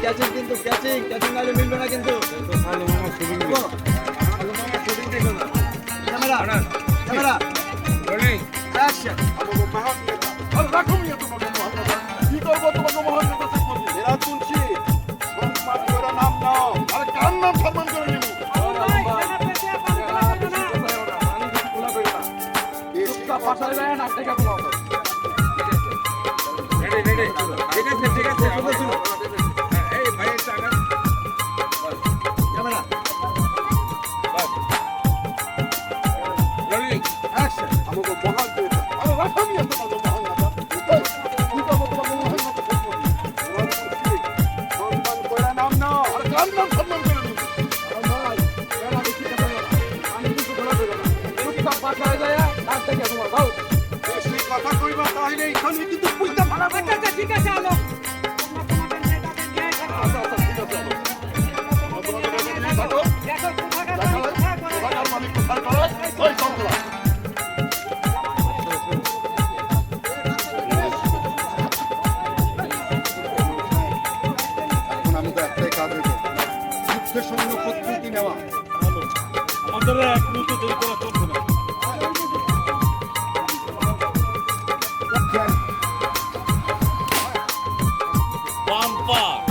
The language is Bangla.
ক্যাচিং কিন্তু ক্যাচিং ক্যাচিং নালে মিলবে না কিন্তু। ক্যামেরা ক্যামেরা অ্যাকশন ক্যামেরা কিন্তু পুইতা ফালাবো ঠিক আছে আলো। সঙ্গে প্রস্তুতি নেওয়া। আমাদের এক মুহূর্তে দেরি করা চলবে না। বাম্পার